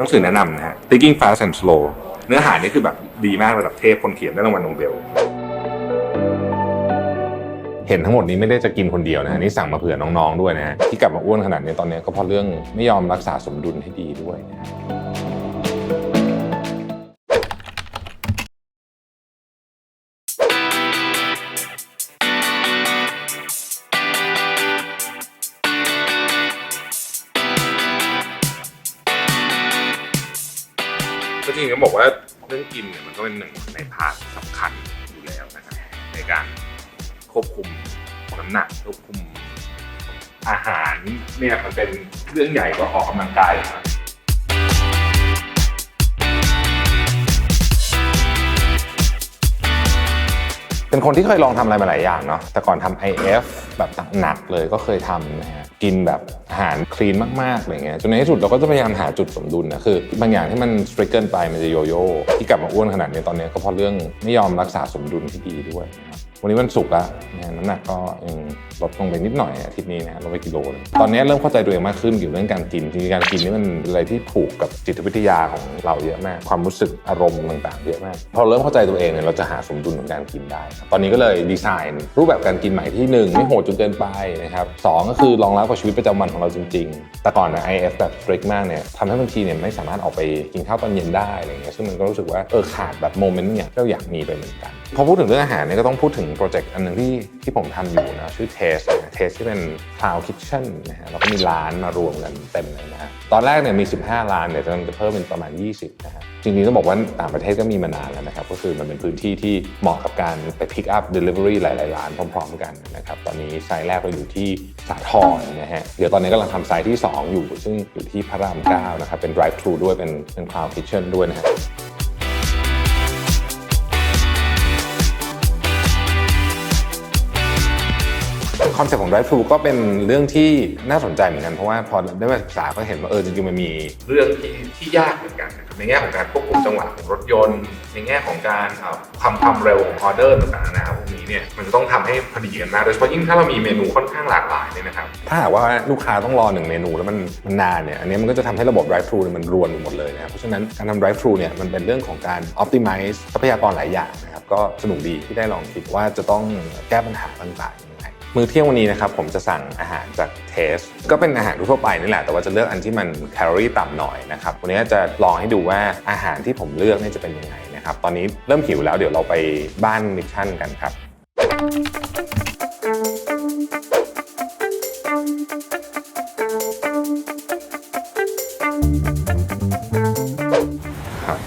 หนังสือแนะนำนะฮะ Thinking Fast and Slow เนื้อหานี่คือแบบดีมากระดับเทพคนเขียนได้รางวัลโนเบล เห็นทั้งหมดนี้ไม่ได้จะกินคนเดียวนะฮะนี่สั่งมาเผื่อน้องๆด้วยนะฮะที่กลับมาอ้วนขนาดนี้ตอนนี้ก็เพราะเรื่องไม่ยอมรักษาสมดุลให้ดีด้วยนะ ริงๆก็บอกว่าเรื่องกินเนี่ยมันก็เป็นหนึ่งในพาร์ทสำคัญอยู่แล้วนะครับในการควบคุมน้ำหนักควบคุมอาหารเนี่ยมันเป็นเรื่องใหญ่กว่าออกกำลังกายนะ เป็นคนที่เคยลองทำอะไรมาหลายอย่างเนาะแต่ก่อนทำ IF แบบหนักๆเลยก็เคยทำนะฮะกินแบบอาหารคลีนมากๆอะไรเงี้ยจนในที่สุดเราก็จะพยายามหาจุดสมดุลนะคือบางอย่างที่มันสตริกเกิลไปมันจะโยโย่ที่กลับมาอ้วนขนาดนี้ตอนนี้ก็เพราะเรื่องไม่ยอมรักษาสมดุลที่ดีด้วยนะครับวันนี้วันศุกร์แล้วนะฮะน้ำหนักก็ยัง ลดลงไปนิดหน่อยอาทิตย์นี้นะลงไปกิโลนึงตอนนี้เริ่มเข้าใจตัวเองมากขึ้นเกี่ยวกับเรื่องการกินจริงๆการกินนี่มันอะไรที่ผูกกับจิตวิทยาของเราเยอะมาก ความรู้สึกอารมณ์ต่างๆเยอะมากพอเริ่มเข้าใจตัวเองเนี่ยเราจะหาสมดุลของการกินได้ ตอนนี้ก็เลยดีไซน์รูปแบบการกินใหม่ที่หนึ่งไม่โหดจนเกินไปนะครับสองก็คือรองรับกับชีวิตประจำวันของเราจริง ๆ แต่ก่อนนะ IF แบบ strict มากเนี่ยทำให้บางทีเนี่ยไม่สามารถออกไปกินข้าวตอนเย็นได้อะไรเงี้ยซึ่งมันก็รู้สึกว่าเออขาดแบบโมเมนต์เนี่ยที่เราอยากมีไปเหมือนกันพอพูดถึงเรื่องอาหารเนี่ยก็ต้องพูดถึงโปรเจกต์อันหนึ่งที่ที่ผมทำอยู่นะชื่อะ Taste ที่เป็น Cloud Kitchen นะฮะแล้วก็มีร้านมารวมกันเต็มเลยนะฮะตอนแรกเนี่ยมี 15 ร้านเนี่ยจะจะเพิ่มเป็นประมาณ 20นะฮะจริงๆต้องบอกว่าต่างประเทศก็มีมานานแล้วนะครับ ก็คือมันเป็นพื้นที่ที่เหมาะกับการไป pick up delivery หลายๆร้านพร้อมๆกันนะครับ ตอนนี้ไซต์แรกเราอยู่ที่สาทรนะฮะเดี๋ยวตอนนี้กำลังทำไซต์ที่ 2 อยู่ ซึ่งอยู่ที่พระราม 9 นะครับ เป็น drive thru ด้วยเป็นเป็น cloud kitchen ด้วยนะฮะ เซ็ปต์ของ Drive Thru ก็เป็นเรื่องที่น่าสนใจเหมือนกัน เพราะว่าพอได้มาศึกษาก็เห็นว่าเออจริงๆมันมีเรื่องที่ที่ยากเหมือนกันนะครับในแง่ของการควบคุมจังหวะของรถยนต์ ในแง่ของการเอ่อความความเร็วของออเดอร์ต่างๆนะครับพวกนี้เนี่ยมันจะต้องทำให้พอดีกันมากโดยเฉพาะยิ่งถ้าเรามีเมนูค่อนข้างหลากหลายเนี่ยนะครับถ้าหากว่าลูกค้าต้องรอหนึ่งเมนูแล้วมันมันนานเนี่ยอันนี้มันก็จะทำให้ระบบ Drive Thru เนี่ยมันรวนไปหมดเลยนะครับเพราะฉะนั้นการทำ Drive Thru เนี่ยมันเป็นเรื่องของการ optimize ทรัพยากรหลายอย่างนะครับก็สนุกดีที่ได้ลองคิดว่าจะต้องแก้ปัญหาต่างๆยังไง มื้อเที่ยงวันนี้นะครับผมจะสั่งอาหารจากเทสก็เป็นอาหารทั่วไปนี่แหละแต่ว่าจะเลือกอันที่มันแคลอรี่ต่ำหน่อยนะครับวันนี้จะลองให้ดูว่าอาหารที่ผมเลือกเนี่ยจะเป็นยังไงนะครับตอนนี้เริ่มหิวแล้วเดี๋ยวเราไปบ้านมิชชั่นกันครับ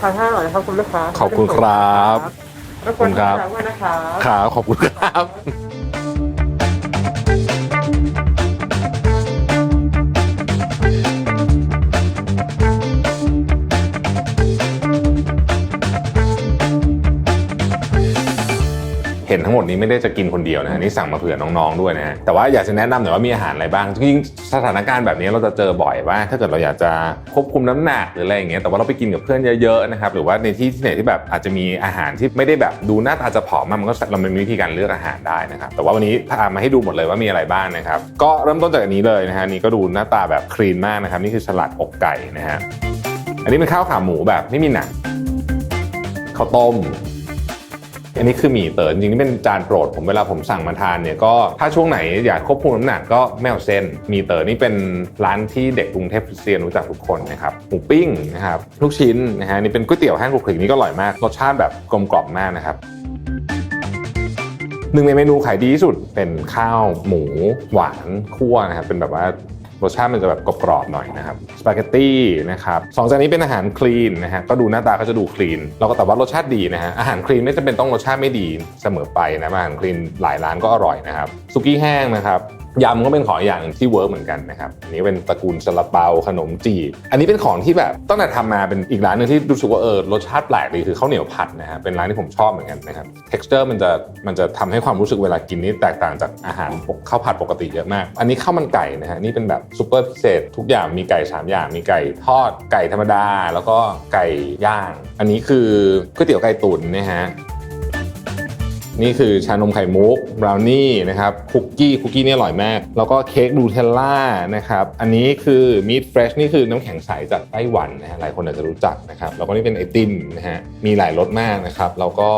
ทานให้อร่อยนะครับคุณลูกค้าขอบคุณครับรบกวนครับทานด้วยนะครับครับขอบคุณครับ ห็นทั้งหมดนี้ไม่ได้จะกินคนเดียวนะฮะนี่สั่งมาเผื่อน้องๆด้วยนะฮะแต่ว่าอยากจะแนะนำหน่อยว่ามีอาหารอะไรบ้างจริงๆสถานการณ์แบบนี้เราจะเจอบ่อยว่า ถ้าเกิดเราอยากจะควบคุมน้ำหนักหรืออะไรอย่างเงี้ยแต่ว่าเราไปกินกับเพื่อนเยอะๆนะครับหรือว่าในที่ที่ไหนที่แบบอาจจะมีอาหารที่ไม่ได้แบบดูหน้าตาจะผอมมากมันก็เรามีวิธีการเลือกอาหารได้นะครับแต่ว่าวันนี้พามาให้ดูหมดเลยว่ามีอะไรบ้างนะครับก็เริ่มต้นจากอันนี้เลยนะฮะนี่ก็ดูหน้าตาแบบคลีนมากนะครับนี่คือสลัดอกไก่นะฮะอันนี้เป็นข้าวขาหมูแบบไม่มีหนังข้าวต้ม อันนี้คือหมี่เต๋อจริงๆนี่เป็นจานโปรดผมเวลาผมสั่งมาทานเนี่ยก็ถ้าช่วงไหนอยากควบคุมน้ำหนักก็ไม่เอาเส้นหมี่เต๋อนี่เป็นร้านที่เด็กกรุงเทพคริสเตียนรู้จักทุกคนนะครับหมูปิ้งนะครับลูกชิ้นนะฮะนี่เป็นก๋วยเตี๋ยวแห้งกรุบกริบนี่ก็อร่อยมากรสชาติแบบกลมกล่อมมากนะครับหนึ่งในเมนูขายดีที่สุดเป็นข้าวหมูหวานคั่วนะครับเป็นแบบว่า รสชาติมันจะแบบกรอบๆหน่อยนะครับสปาเกตตี้นะครับสองจานนี้เป็นอาหารคลีนนะฮะก็ดูหน้าตาก็จะดูคลีนเราก็แต่ว่ารสชาติดีนะฮะอาหารคลีนไม่จำเป็นต้องรสชาติไม่ดีเสมอไปนะอาหารคลีนหลายร้านก็อร่อยนะครับสุกี้แห้งนะครับ ยำก็เป็นของอย่างที่เวิร์กเหมือนกันนะครับ อันนี้เป็นตระกูลซาลาเปาขนมจีบ อันนี้เป็นของที่แบบตั้งแต่ทำมาเป็นอีกร้านหนึ่งที่รู้สึกว่าเออรสชาติแปลกดีคือข้าวเหนียวผัดนะฮะเป็นร้านที่ผมชอบเหมือนกันนะครับ texture มันจะมันจะทำให้ความรู้สึกเวลากินนี่แตกต่างจากอาหารข้าวผัดปกติเยอะมาก อันนี้ข้าวมันไก่นะฮะนี่เป็นแบบซูเปอร์พิเศษทุกอย่างมีไก่ 3 อย่าง มีไก่ทอดไก่ธรรมดา แล้วก็ไก่ย่าง อันนี้คือก๋วยเตี๋ยวไก่ตุ๋นนะฮะ นี่คือชานมไข่มุกบราวนี่นะครับคุกกี้คุกกี้นี่อร่อยมาก แล้วก็เค้กดูเทลล่านะครับอันนี้คือมีดเฟรชนี่คือน้ำแข็งใสจากไต้หวันนะฮะหลายคนอาจจะรู้จักนะครับแล้วก็นี่เป็นไอติมนะฮะมีหลายรสมากนะครับแล้วก็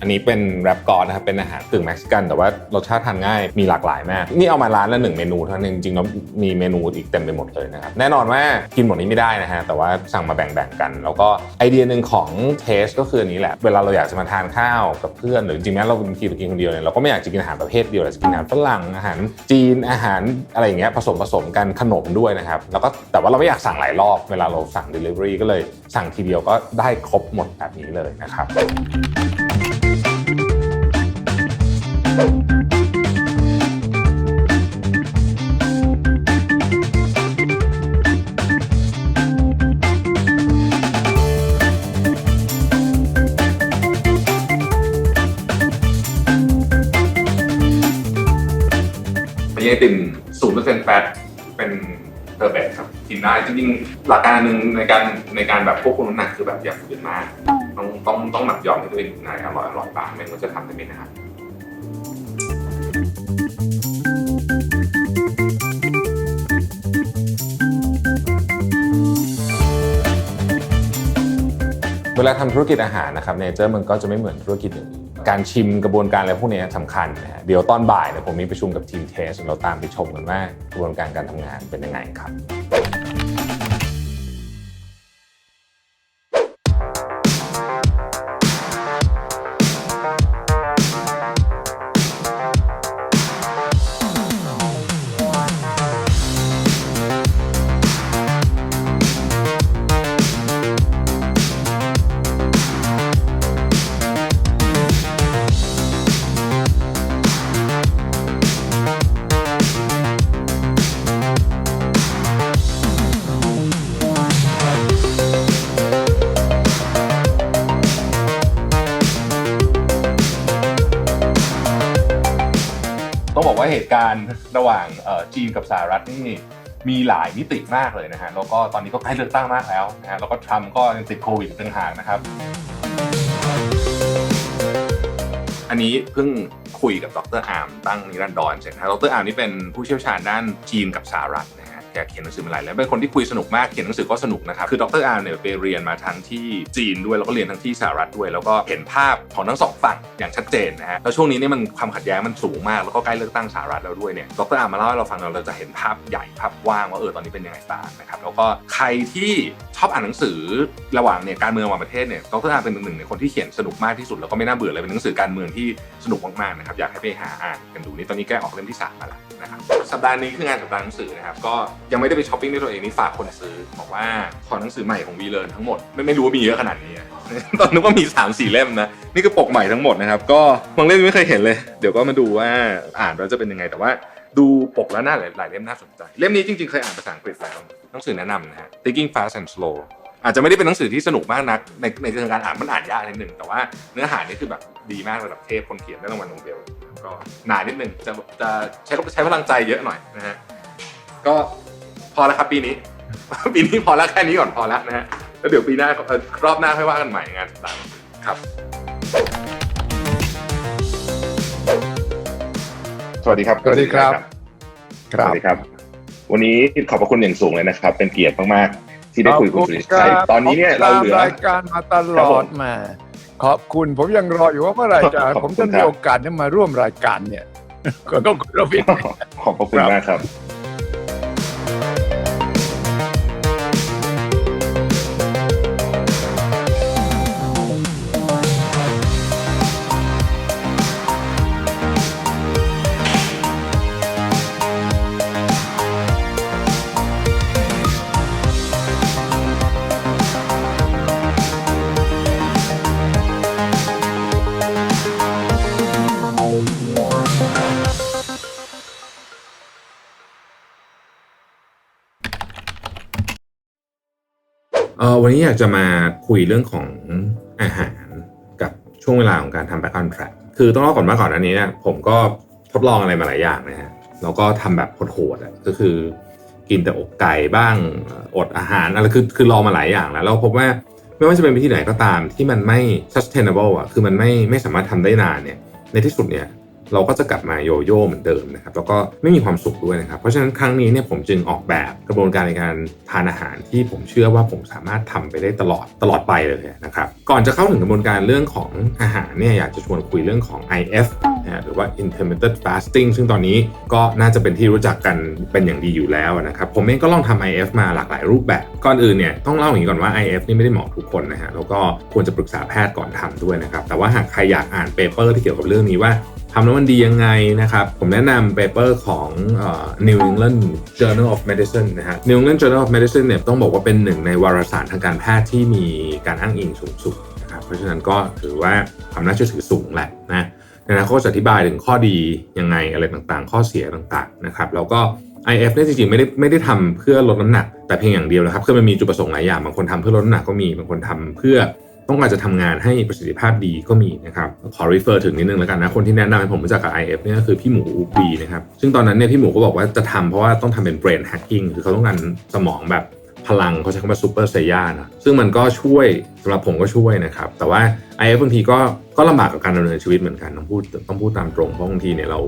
อันนี้เป็นแรปกอนนะครับเป็นอาหารกึ่งเม็กซิกัน แต่ว่ารสชาติทานง่ายมีหลากหลายมาก นี่เอามาร้านละหนึ่งเมนูเท่านั้นเองจริงๆแล้วมีเมนูอีกเต็มไปหมดเลยนะครับแน่นอนว่ากินหมดนี้ไม่ได้นะฮะแต่ว่าสั่งมาแบ่งๆกัน แล้วก็ไอเดียหนึ่งของเทสก็คืออันนี้แหละเวลาเราอยากจะมาทานข้าวกับเพื่อนหรือจริงๆแม้เราบางทีเรากินคนเดียวเนี่ยเราก็ไม่อยากจะกินอาหารประเภทเดียวเราจะกินอาหารฝรั่งอาหารจีนอาหารอะไรอย่างเงี้ยผสมผสมกันขนมด้วยนะครับแล้วก็แต่ว่าเราไม่อยากสั่งหลายรอบเวลาเราสั่ง Delivery ก็เลยสั่งทีเดียวก็ได้ครบหมดแบบนี้เลยนะครับ ทีนไอติมศูนย์เปอร์เซ็นต์แฟตเป็นเทอร์แบกครับกินได้จริงๆหลักการหนึ่งในการในการแบบควบคุมน้ำหนักคือแบบอย่าฝืนมากต้องต้องต้องหนักยอมให้ตัวเองกินอะไรอร่อยอร่อยบ้างไม่งั้นจะทำได้ไม่นาน เวลาทำธุรกิจอาหารนะครับเนเจอร์มันก็จะไม่เหมือนธุรกิจอื่นการชิมกระบวนการอะไรพวกนี้สำคัญนะฮะเดี๋ยวตอนบ่ายเนี่ยผมมีประชุมกับทีมเทสเราตามไปชมกันว่ากระบวนการการทำงานเป็นยังไงครับ ต้องบอกว่าเหตุการณ์ระหว่างจีนกับสหรัฐนี่มีหลายมิติมากเลยนะฮะแล้วก็ตอนนี้ก็ใกล้เลือกตั้งมากแล้วนะฮะแล้วก็ทรัมป์ก็ยังติดโควิดต่างหากนะครับ อันนี้เพิ่งคุยกับดรอาร์มตั้งนิรันดรเสร็จนะดรอาร์มนี่เป็นผู้เชี่ยวชาญด้านจีนกับสหรัฐนะฮะ แกเขียนหนังสือมาหลายเล่มเป็นคนที่คุยสนุกมากเขียนหนังสือก็สนุกนะครับคือดรอาร์มเนี่ยไปเรียนมาทั้งที่จีนด้วยแล้วก็เรียนทั้งที่สหรัฐด้วย แล้วก็เห็นภาพของทั้งสองฝั่งอย่างชัดเจนนะฮะแล้วช่วงนี้เนี่ยมันความขัดแย้งมันสูงมากแล้วก็ใกล้เลือกตั้งสหรัฐแล้วด้วยเนี่ยดรอาร์มมาเล่าให้เราฟังเราจะเห็นภาพใหญ่ภาพกว้างว่าเออตอนนี้เป็นยังไงบ้างนะครับแล้วก็ใครที่ชอบอ่านหนังสือระหว่างเนี่ยการเมืองระหว่างประเทศเนี่ยดรอาร์มเป็นหนึ่งในคนที่เขียนสนุกมากที่สุดแล้วก็ไม่น่าเบื่อเลยเป็นหนังสือการเมืองที่สนุกมากๆนะครับอยากให้ไปหาอ่านกันดูนี่ตอนนี้แกออกเล่มที่สามมาแล้วนะครับสัปดาห์นี้คืองานสัปดาห์หนังสือนะครับก็ ยังไม่ได้ไปช้อปปิ้งด้วยตัวเองนี่ฝากคนซื้อบอกว่าขอหนังสือใหม่ของวีเลนทั้งหมดไม่ไม่รู้ว่ามีเยอะขนาดนี้ ตอนนึกว่ามี3ามสี่เล่มนะนี่คือปกใหม่ทั้งหมดนะครับก็บางเล่มไม่เคยเห็นเลย เดี๋ยวก็มาดูว่าอ่านแล้วจะเป็นยังไงแต่ว่าดูปกแล้วน่าหลายหลายเล่มน่าสนใจ เล่มนี้จริงๆ เคยอ่านภาษาอังกฤษแล้วหนังสือแนะนำนะฮะ Thinking Fast and Slow อาจจะไม่ได้เป็นหนังสือที่สนุกมากนัก ในในเชิงการอ่านมันอ่านยากนิดนึงแต่ว่าเนื้อหานี่คือแบบดีมากระดับเทพคนเขียนได้รางวัลโนเบลก็หนานิดนึงจะจะใช้ใช้พลังใจเยอะหน่อยนะฮะก็ พอแล้วครับปีนี้ ปีนี้พอแล้วแค่นี้ก่อนพอแล้วนะฮะแล้วเดี๋ยวปีหน้าเอ่อรอบหน้าค่อยว่ากันใหม่งานต่างๆครับ สวัสดีครับ สวัสดีครับคสรับวัสดีครับ วันนี้ขอบพระคุณอย่างสูงเลยนะครับ เป็นเกียรติมากๆ ที่ได้คุยกับคุณสุริครัชัยบตอนนี้เนี่ยผมเราเหลือตมรายการมาตคลรับอผดมมา ขอบคุณผมยังรออยู่ว่าเมื่อไหร่จะขอบคุณผมจะคมีรับโอกาสได้มาร่วมรายการเนี่ยก็ต้องขอบคุณขอบพระคุณครับมากครับ วันนี้อยากจะมาคุยเรื่องของอาหารกับช่วงเวลาของการทำ back on track คือต้องเล่าก่อนว่าก่อนอันนี้เนี่ยผมก็ทดลองอะไรมาหลายอย่างนะฮะแล้วก็ทำแบบโหดๆอะก็คือกินแต่อกไก่บ้างอดอาหารอะไรคือคือลองมาหลายอย่างแล้วแล้วพบว่าไม่ว่าจะเป็นวิธีไหนก็ตามที่มันไม่ sustainable อะคือมันไม่ไม่สามารถทำได้นานเนี่ยในที่สุดเนี่ย เราก็จะกลับมาโยโย่เหมือนเดิมนะครับแล้วก็ไม่มีความสุขด้วยนะครับ เพราะฉะนั้นครั้งนี้เนี่ยผมจึงออกแบบกระบวนการในการทานอาหารที่ผมเชื่อว่าผมสามารถทำไปได้ตลอดตลอดไปเลยนะครับก่อนจะเข้าถึงกระบวนการเรื่องของอาหารเนี่ยอยากจะชวนคุยเรื่องของ IF นะฮะหรือว่า intermittent fasting ซึ่งตอนนี้ก็น่าจะเป็นที่รู้จักกันเป็นอย่างดีอยู่แล้วนะครับ ผมเองก็ลองทำ IF มาหลากหลายรูปแบบ ก่อนอื่นเนี่ยต้องเล่าอย่างนี้ก่อนว่า IF นี่ไม่ได้เหมาะทุกคนนะฮะแล้วก็ควรจะปรึกษาแพทย์ก่อนทำด้วยนะครับ แต่ว่าหากใครอยากอ่านเปเปอร์ที่เกี่ยวกับเรื่องนี้ว่า ทำแล้วมันดียังไงนะครับ ผมแนะนำเปเปอร์ของเอ่อ New England Journal of Medicine นะฮะ New England Journal of Medicine เนี่ยต้องบอกว่าเป็นหนึ่งในวารสารทางการแพทย์ที่มีการอ้างอิงสูงสุดนะครับเพราะฉะนั้นก็ถือว่าความน่าเชื่อถือสูงแหละนะในนั้นเขาก็จะอธิบายถึงข้อดียังไงอะไรต่างๆ ข้อเสียต่างๆนะครับแล้วก็ IF เนี่ยจริงๆไม่ได้ไม่ได้ทำเพื่อลดน้ำหนัก แต่เพียงอย่างเดียวนะครับคือมันมีจุดประสงค์หลายอย่างบางคนทำเพื่อลดน้ำหนักก็มีบางคนทำเพื่อ ต้องการจะทำงานให้ประสิทธิภาพดีก็มีนะครับขอ refer ถึงนิดนึงแล้วกันนะคนที่แนะนำให้ผมรู้จักกับ IF เนี่ยก็คือพี่หมูบีนะครับซึ่งตอนนั้นเนี่ยพี่หมูก็บอกว่าจะทำเพราะว่าต้องทำเป็น brain hacking คือเขาต้องการสมองแบบพลังเขาใช้คำว่า super s a i y a นะซึ่งมันก็ช่วยสำหรับผมก็ช่วยนะครับ แต่ว่า IF บางทีก็ก็ลำบากกับการดำเนินชีวิตเหมือนกันต้องพูดต้องพูดตามตรงเพราะบางทีเนี่ยเรา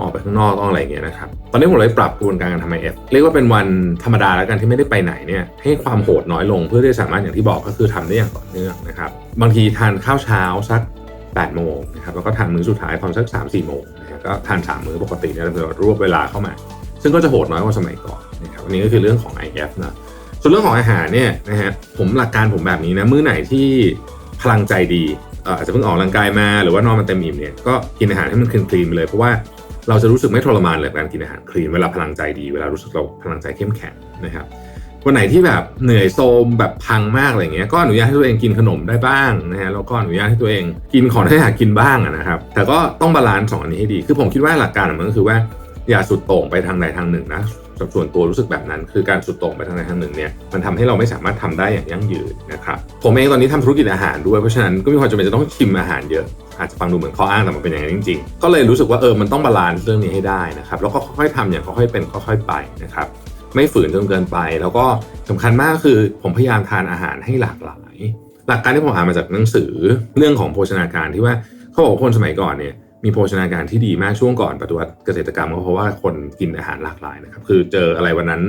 ออกไปข้างนอกต้องอะไรเงี้ยนะครับตอนนี้ผมเลยปรับกระบวนการการทำ IF เอฟเรียกว่าเป็นวันธรรมดาแล้วกันที่ไม่ได้ไปไหนเนี่ยให้ความโหดน้อยลงเพื่อที่จะสามารถอย่างที่บอกก็คือทำได้อย่างต่อเนื่องนะครับบางทีทานข้าวเช้าสัก8โมงนะครับแล้วก็ทานมื้อสุดท้ายตอนสัก3 4โมงนะครับก็ทาน3มื้อปกติเนี่ยเรารวบเวลาเข้ามา ซึ่งก็จะโหดน้อยกว่าสมัยก่อนนะครับอันนี้ก็คือเรื่องของ IF นะส่วนเรื่องของอาหารเนี่ยนะฮะผมหลักการผมแบบนี้นะมื้อไหนที่พลังใจดีเอ่ออาจจะเพิ่งออกกำลังกายมาหรือว่านอนมาเต็มอิ่มเนี่ยก็กินอาหารให้มันคลีนๆไปเลยเพราะว่า เราจะรู้สึกไม่ทรมานเลยการกินอาหารคลีนเวลาพลังใจดีเวลารู้สึกเราพลังใจเข้มแข็งนะครับวันไหนที่แบบเหนื่อยโทมแบบพังมากอะไรเงี้ยก็อนุญาตให้ตัวเองกินขนมได้บ้างนะฮะแล้วก็อนุญาตให้ตัวเองกินของที่อยากกินบ้างนะครับแต่ก็ต้องบาลานซ์สองอันนี้ให้ดี คือผมคิดว่าหลักการมันก็คือว่าอย่าสุดโต่งไปทางใดทางหนึ่งนะ ส่วนตัวรู้สึกแบบนั้น คือการสุดโต่งไปทางใดทางหนึ่งเนี่ยมันทำให้เราไม่สามารถทำได้อย่างยั่งยืนนะครับผมเองตอนนี้ทำธุรกิจอาหารด้วยเพราะฉะนั้นก็มีความจำเป็นจะต้องชิมอาหารเยอะอาจจะฟังดูเหมือนข้ออ้างแต่มันเป็นอย่างนั้นจริงๆ ก็เลยรู้สึกว่าเออมันต้องบาลานซ์เรื่องนี้ให้ได้นะครับแล้วก็ค่อยๆทำอย่างค่อยๆเป็นค่อยๆไปนะครับไม่ฝืนจนเกินไป แล้วก็สำคัญมากคือผมพยายามทานอาหารให้หลากหลาย หลักการที่ผมอ่านมาจากหนังสือเรื่องของโภชนาการที่ว่าเขาบอกว่าคนสมัยก่อนเนี่ย มีโภชนาการที่ดีมากช่วงก่อนปฏิวัติเกษตรกรรมก็เพราะว่าคนกินอาหารหลากหลายนะครับคือเจออะไรวันนั้น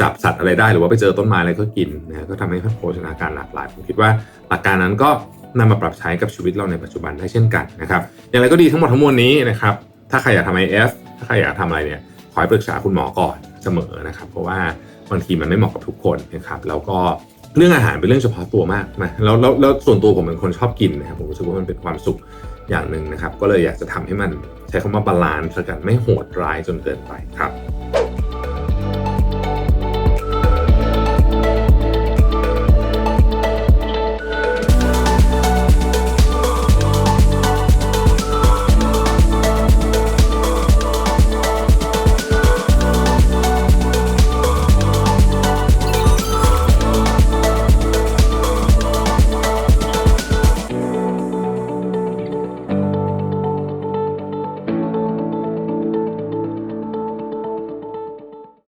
จับสัตว์อะไรได้หรือว่าไปเจอต้นไม้อะไรก็กินนะก็ทำให้โภชนาการหลากหลายผมคิดว่าหลักการนั้นก็นำมาปรับใช้กับชีวิตเราในปัจจุบันได้เช่นกันนะครับอย่างไรก็ดีทั้งหมดทั้งมวลนี้นะครับถ้าใครอยากทำ IF ถ้าใครอยากทำอะไรเนี่ยขอให้ปรึกษาคุณหมอก่อนเสมอนะครับ เพราะว่าบางทีมันไม่เหมาะกับทุกคนนะครับแล้วก็เรื่องอาหารเป็นเรื่องเฉพาะตัวมากนะแล้วแล้วแล้วส่วนตัวผมเป็นคนชอบกินนะครับผมรู้สึกว่ามันเป็นความสุข อย่างหนึ่งนะครับ ก็เลยอยากจะทำให้มันใช้คำว่าบาลานซ์กันไม่โหดร้ายจนเกินไปครับ